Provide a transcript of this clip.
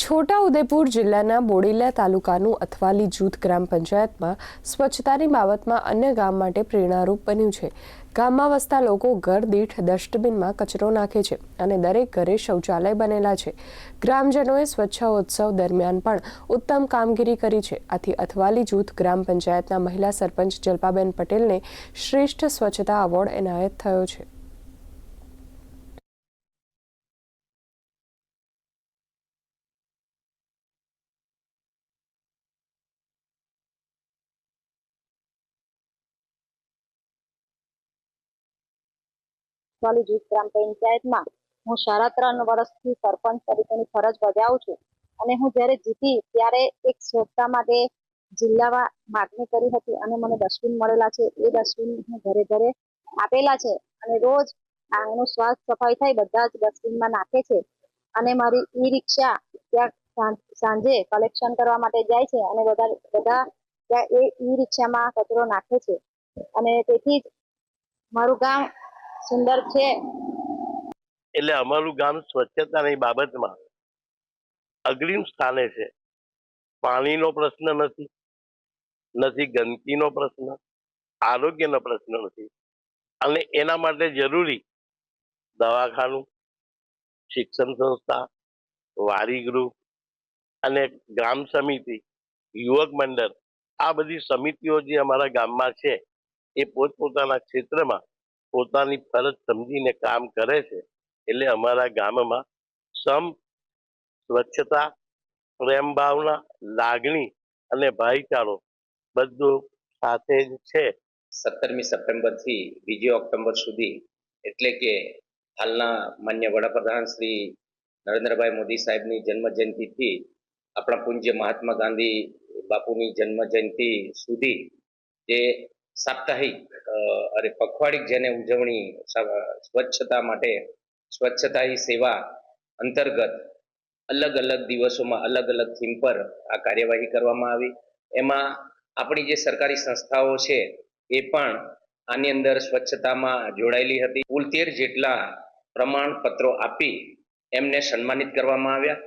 છોટા ઉદેપુર જિલ્લાના બોડીલા તાલુકાનું અથવાલી જૂથ ગ્રામ પંચાયતમાં સ્વચ્છતાની બાબતમાં અન્ય ગામ માટે પ્રેરણારૂપ બન્યું છે. ગામમાં વસતા લોકો ઘર દીઠ ડસ્ટબિનમાં કચરો નાખે છે અને દરેક ઘરે શૌચાલય બનેલા છે. ગ્રામજનોએ સ્વચ્છોત્સવ દરમિયાન પણ ઉત્તમ કામગીરી કરી છે. આથી અથવાલી જૂથ ગ્રામ પંચાયતના મહિલા સરપંચ જલ્પાબેન પટેલને શ્રેષ્ઠ સ્વચ્છતા એવોર્ડ એનાયત થયો છે. વાલી ગ્રામ પંચાયતમાં હું સાડા ત્રણ વર્ષથી સરપંચ તરીકેની ફરજ બજાવું છું. અને હું જ્યારે જીતી ત્યારે એક સ્વચ્છતા માટે જિલ્લામાં માગણી કરી હતી અને મને ડસ્ટબિન મળેલા છે. એ ડસ્ટબિન હું ઘરે ઘરે આપેલા છે અને રોજ આંગણું સ્વાસ્થ્ય સફાઈ થાય બધા જ ડસ્ટબિનમાં નાખે છે. અને મારી ઈ રિક્ષા ત્યાં સાંજે કલેક્શન કરવા માટે જાય છે અને બધા બધા ત્યાં એ ઈ રિક્ષામાં કચરો નાખે છે. અને તેથી જ મારું ગામ સુંદર છે. એટલે અમારું ગામ સ્વચ્છતાની બાબતમાં અગ્રિમ સ્થાને છે. પાણીનો પ્રશ્ન નથી નથી ગંદકીનો પ્રશ્ન, આરોગ્યનો પ્રશ્ન નથી. અને એના માટે જરૂરી દવાખાનું, શિક્ષણ સંસ્થા, વારી ગૃહ અને ગ્રામ સમિતિ, યુવક મંડળ આ બધી સમિતિઓ જે અમારા ગામમાં છે, એ પોતપોતાના ક્ષેત્રમાં પોતાની ફરજ સમજીને કામ કરે છે, એટલે અમારા ગામમાં સમ, સ્વચ્છતા, પ્રેમ ભાવના, લાગણી અને ભાઈચારો બધું સાથે જ છે. સત્તરમી સપ્ટેમ્બરથી બીજી ઓક્ટોબર સુધી, એટલે કે હાલના માન્ય વડાપ્રધાન શ્રી નરેન્દ્રભાઈ મોદી સાહેબની જન્મ જયંતિથી આપણા પૂજ્ય મહાત્મા ગાંધી બાપુની જન્મ જયંતિ સુધી જે સાપ્તાહિક અરે, પખવાડિક જેને ઉજવણી સ્વચ્છતા માટે, સ્વચ્છતા સેવા અંતર્ગત અલગ અલગ દિવસોમાં અલગ અલગ થીમ પર આ કાર્યવાહી કરવામાં આવી. એમાં આપણી જે સરકારી સંસ્થાઓ છે, એ પણ આની અંદર સ્વચ્છતામાં જોડાયેલી હતી. કુલ તેર જેટલા પ્રમાણપત્રો આપી એમને સન્માનિત કરવામાં આવ્યા.